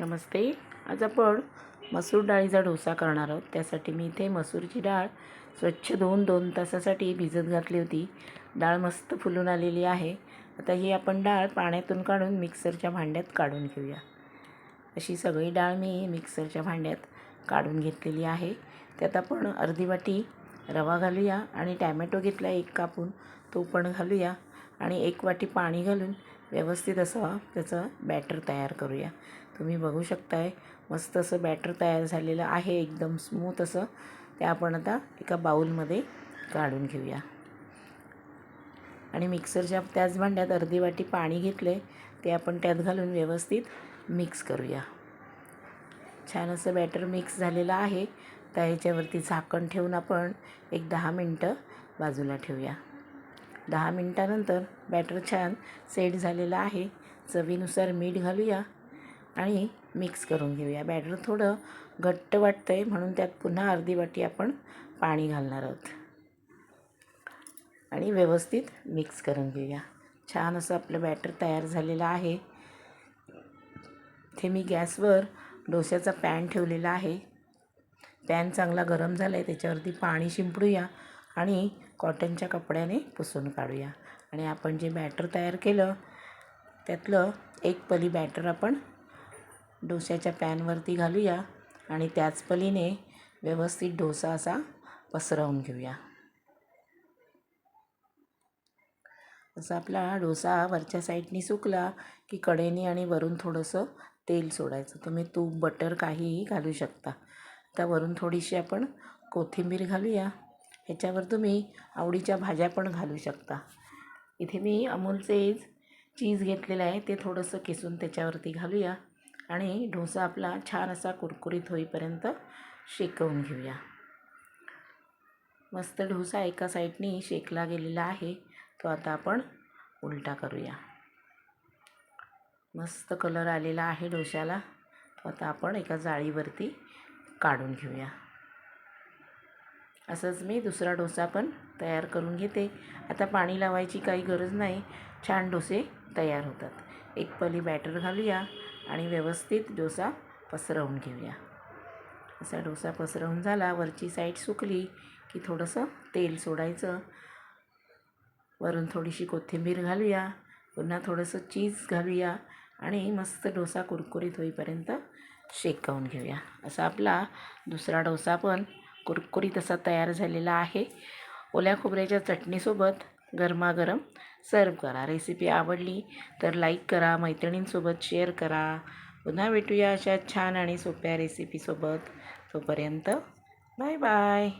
नमस्ते. आज आपण मसूर डाळीचा डोसा करणार आहोत. त्यासाठी मी इथे मसूरची डाळ स्वच्छ धुवून दोन तासासाठी भिजत घातली होती. डाळ मस्त फुलून आलेली आहे. आता ही आपण डाळ पाण्यातून काढून मिक्सरच्या भांड्यात काढून घेऊया. अशी सगळी डाळ मी मिक्सरच्या भांड्यात काढून घेतलेली आहे. त्यात आपण अर्धी वाटी रवा घालूया आणि टॅमॅटो घेतला एक कापून तो पण घालूया आणि एक वाटी पाणी घालून व्यवस्थित असं त्याचं बॅटर तयार करूया. तुम्ही बघू शकताय मस्त असं बॅटर तयार झालेलं आहे एकदम स्मूथ असं. ते आपण आता एका बाऊलमध्ये काढून घेऊया. आणि मिक्सरच्या त्याच भांड्यात अर्धी वाटी पाणी घेतले ते आपण त्यात घालून व्यवस्थित मिक्स करूया. छान असं बॅटर मिक्स झालेलं आहे. त्या ह्याच्यावरती झाकण ठेवून आपण एक दहा मिनटं बाजूला ठेवूया. दहा मिनटानंतर बॅटर छान सेट झालेलं आहे. चवीनुसार मीठ घालूया आणि मिक्स करून घेऊया. बॅटर थोडं घट्ट वाटतं आहे म्हणून त्यात पुन्हा अर्धी वाटी आपण पाणी घालणार आहोत. आणि व्यवस्थित मिक्स करून घेऊया. छान असं आपलं बॅटर तयार झालेलं आहे. इथे मी गॅसवर डोश्याचा पॅन ठेवलेला आहे. पॅन चांगला गरम झाला आहे त्याच्यावरती पाणी शिंपडूया आणि कॉटनच्या कपड्याने पुसून काढूया. आणि आपण जे बॅटर तयार केलं त्यातलं एक पली बॅटर आपण डोश्याच्या पॅनवरती घालूया आणि त्याच पलीने व्यवस्थित डोसा असा पसरवून घेऊया. असा आपला डोसा वरच्या साईडनी सुकला की कडेने आणि वरून थोडंसं तेल सोडायचं. तुम्ही तूप बटर काहीही घालू शकता. आता वरून थोडीशी आपण कोथिंबीर घालूया. ह्याच्यावर तुम्ही आवडीच्या भाज्या पण घालू शकता. इथे मी अमूलचे चीज घेतलेलं आहे. ते थोडंसं किसून त्याच्यावरती घालूया आणि डोसा आपला छान असा कुरकुरीत होईपर्यंत शेकवून घेऊया. मस्त डोसा एका साईडनी शेकला गेलेला आहे. तो आता आपण उलटा करूया. मस्त कलर आलेला आहे डोशाला तो आता आपण एका जाळीवरती काढून घेऊया. असंच मी दुसरा डोसा पण तयार करून घेते. आता पाणी लावायची काही गरज नाही. छान डोसे तयार होतात. एक पली बॅटर घालूया आणि व्यवस्थित डोसा पसरवून घेऊया. असा डोसा पसरवून झाला वरची साईड सुकली की थोडंसं तेल सोडायचं. वरून थोडीशी कोथिंबीर घालूया पुन्हा थोडंसं चीज घालूया आणि मस्त डोसा कुरकुरीत होईपर्यंत शेकवून घेऊया. असा आपला दुसरा डोसा पण कुरकुरीत असा तयार झालेला आहे. ओल्या खोबऱ्याच्या चटणीसोबत गरमागरम सर्व करा. रेसिपी आवडली तर लाईक करा. मैत्रिणींसोबत शेअर करा. पुन्हा भेटूया अशा छान आणि सोप्या रेसिपीसोबत तोपर्यंत बाय बाय